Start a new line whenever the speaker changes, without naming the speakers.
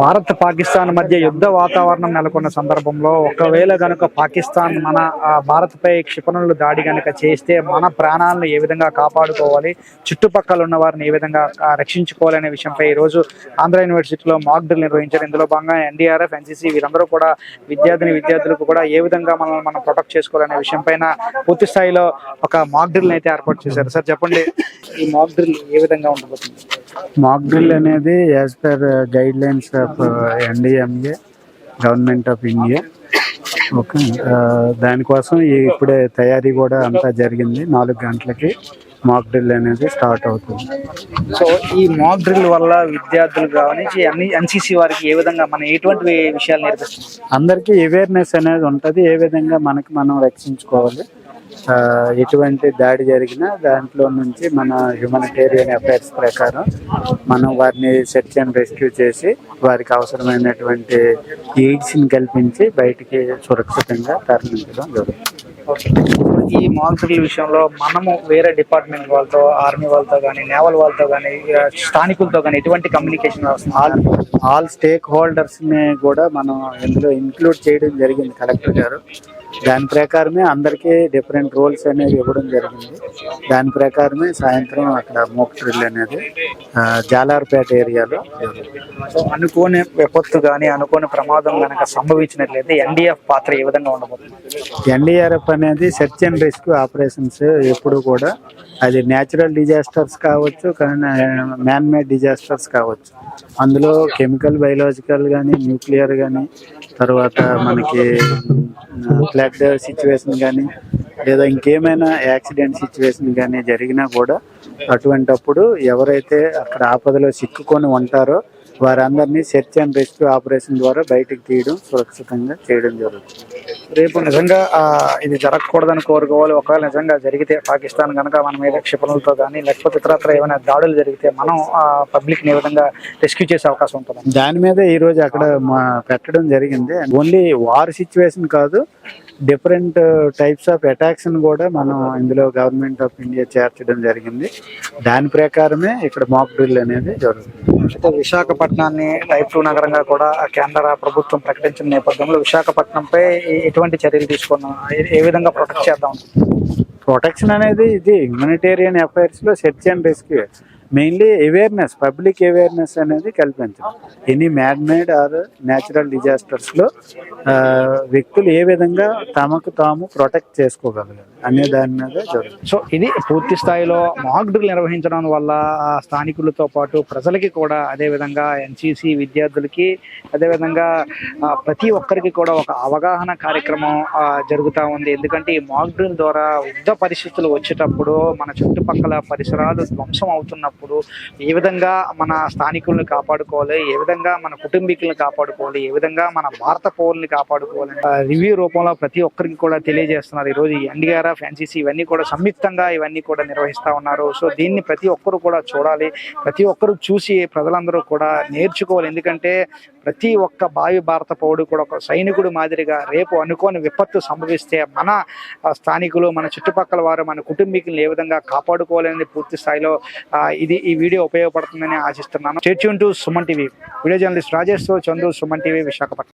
భారత్ పాకిస్తాన్ మధ్య యుద్ధ వాతావరణం నెలకొన్న సందర్భంలో ఒకవేళ గనుక పాకిస్తాన్ మన భారత్పై క్షిపణులు దాడి గనుక చేస్తే మన ప్రాణాలను ఏ విధంగా కాపాడుకోవాలి చుట్టుపక్కల ఉన్న వారిని ఏ విధంగా రక్షించుకోవాలనే విషయంపై ఈరోజు రోజు ఆంధ్ర యూనివర్సిటీలో మాక్ డ్రిల్ నిర్వహించారు. ఇందులో భాగంగా ఎన్డీఆర్ఎఫ్ ఎన్సీసీ వీరందరూ కూడా విద్యార్థిని విద్యార్థులకు కూడా ఏ విధంగా మనల్ని మనం ప్రొటెక్ట్ చేసుకోవాలనే విషయంపైన పూర్తి స్థాయిలో ఒక మాక్ డ్రిల్ అయితే ఏర్పాటు చేశారు. సార్ చెప్పండి ఈ మాక్ డ్రిల్ ఏ విధంగా ఉండబోతుంది?
మాక్ డ్రిల్ అనేది as per guidelines of NDMA government of India. Okay. దానికోసం ఇప్పుడే తయారీ కూడా అంతా జరిగింది. నాలుగు గంటలకి మాక్ డ్రిల్ అనేది స్టార్ట్ అవుతుంది.
సో ఈ మాక్ డ్రిల్ వల్ల విద్యార్థులు కానీ అన్ని ఎన్సీసీ వారికి ఏ విధంగా మనం ఎటువంటి విషయాలు నేర్పిస్తున్నాం
అందరికీ అవేర్నెస్ అనేది ఉంటుంది. ఏ విధంగా మనకి మనం రక్షించుకోవాలి. ఎటువంటి దాడి జరిగినా దాంట్లో నుంచి మన హ్యూమనిటేరియన్ అఫైర్స్ ప్రకారం మనం వారిని సెర్చ్ అండ్ రెస్క్యూ చేసి వారికి అవసరమైనటువంటి ఎయిడ్స్ని కల్పించి బయటికి సురక్షితంగా తరలించడం జరుగుతుంది.
ఈ మాక్ విషయంలో మనము వేరే డిపార్ట్మెంట్ వాళ్ళతో ఆర్మీ వాళ్ళతో కానీ నేవల్ వాళ్ళతో కానీ స్థానికులతో కానీ ఎటువంటి కమ్యూనికేషన్
ఆల్ ఆల్ స్టేక్ హోల్డర్స్ని కూడా మనం ఇందులో ఇంక్లూడ్ చేయడం జరిగింది కలెక్టర్ గారు. దాని ప్రకారమే అందరికీ డిఫరెంట్ రోల్స్ అనేవి ఇవ్వడం జరిగింది. దాని ప్రకారమే సాయంత్రం అక్కడ మోక్ డ్రిల్ అనేది జాలార్పేట ఏరియాలో
సో అనుకోని విపత్తు కానీ అనుకోని ప్రమాదం కనుక సంభవించినట్లయితే ఎన్డీఎఫ్ పాత్ర ఏ విధంగా ఉండబోతుంది?
ఎన్డీఆర్ఎఫ్ అనేది సెర్చ్ అండ్ రెస్క్యూ ఆపరేషన్స్ ఎప్పుడు కూడా అది న్యాచురల్ డిజాస్టర్స్ కావచ్చు మ్యాన్ మేడ్ డిజాస్టర్స్ కావచ్చు. అందులో కెమికల్ బయలాజికల్ కానీ న్యూక్లియర్ కానీ తర్వాత మనకి ఫ్లడ్ సిచ్యువేషన్ కానీ లేదా ఇంకేమైనా యాక్సిడెంట్ సిచ్యువేషన్ కానీ జరిగినా కూడా అటువంటప్పుడు ఎవరైతే అక్కడ ఆపదలో చిక్కుకొని ఉంటారో వారందరినీ సెర్చ్ అండ్ రెస్క్యూ ఆపరేషన్ ద్వారా బయటకు తీయడం సురక్షితంగా చేయడం జరుగుతుంది.
రేపు నిజంగా ఇది జరగకూడదని కోరుకోవాలి. ఒకవేళ నిజంగా జరిగితే పాకిస్తాన్ కనుక మన మీద క్షిపణులతో కానీ లేకపోతే ఇతరత్ర ఏమైనా దాడులు జరిగితే మనం పబ్లిక్ని ఏ విధంగా రెస్క్యూ చేసే అవకాశం ఉంటుంది
దాని మీద ఈరోజు అక్కడ పెట్టడం జరిగింది. ఓన్లీ వార్ సిచ్యువేషన్ కాదు డిఫరెంట్ టైప్స్ ఆఫ్ అటాక్స్ కూడా మనం ఇందులో గవర్నమెంట్ ఆఫ్ ఇండియా చేర్చడం జరిగింది. దాని ప్రకారమే ఇక్కడ మాక్ డ్రిల్ అనేది జరుగుతుంది.
విశాఖపట్నాన్ని టైప్ టూ నగరంగా కూడా కేంద్ర ప్రభుత్వం ప్రకటించిన నేపథ్యంలో విశాఖపట్నంపై ఎటువంటి చర్యలు తీసుకున్నాం ఏ- విధంగా ప్రొటెక్ట్ చేద్దాం?
ప్రొటెక్షన్ అనేది ఇది humanitarian అఫైర్స్లో search and rescue mainly awareness public awareness అనేది కల్పించడం. Any man made or natural డిజాస్టర్స్లో వ్యక్తులు ఏ విధంగా తమకు తాము ప్రొటెక్ట్ చేసుకోగలగాలి అనే దాని మీద జరుగుతుంది.
సో ఇది పూర్తి స్థాయిలో మాక్ డ్రిల్ నిర్వహించడం వల్ల స్థానికులతో పాటు ప్రజలకి కూడా అదే విధంగా ఎన్సీసీ విద్యార్థులకి అదేవిధంగా ప్రతి ఒక్కరికి కూడా ఒక అవగాహన కార్యక్రమం జరుగుతూ ఉంది. ఎందుకంటే ఈ మాక్ డ్రిల్ ద్వారా యుద్ధ పరిస్థితులు వచ్చేటప్పుడు మన చుట్టుపక్కల పరిసరాలు ధ్వంసం అవుతున్నప్పుడు ఏ విధంగా మన స్థానికులను కాపాడుకోవాలి? ఏ విధంగా మన కుటుంబీకులను కాపాడుకోవాలి? ఏ విధంగా మన భారత పౌరుల్ని కాపాడుకోవాలి? రివ్యూ రూపంలో ప్రతి ఒక్కరికి కూడా తెలియజేస్తున్నారు. ఈ రోజు ఎన్డీఆర్ఎఫ్ ఎన్సీసీ ఇవన్నీ కూడా సంయుక్తంగా ఇవన్నీ కూడా నిర్వహిస్తా ఉన్నారు. సో దీన్ని ప్రతి ఒక్కరు కూడా చూడాలి. ప్రతి ఒక్కరు చూసి ప్రజలందరూ కూడా నేర్చుకోవాలి. ఎందుకంటే ప్రతి ఒక్క భావి భారత పౌరుడు కూడా ఒక సైనికుడు మాదిరిగా రేపు అనుకోని విపత్తు సంభవిస్తే మన స్థానికులు మన చుట్టుపక్కల వారు మన కుటుంబీకులను ఏ విధంగా కాపాడుకోవాలనేది పూర్తి స్థాయిలో ఇది ఈ వీడియో ఉపయోగపడుతుందని ఆశిస్తున్నాను. Stay tuned to Suman TV. Video journalist Rajesh Chandu Suman TV Visakhapatnam.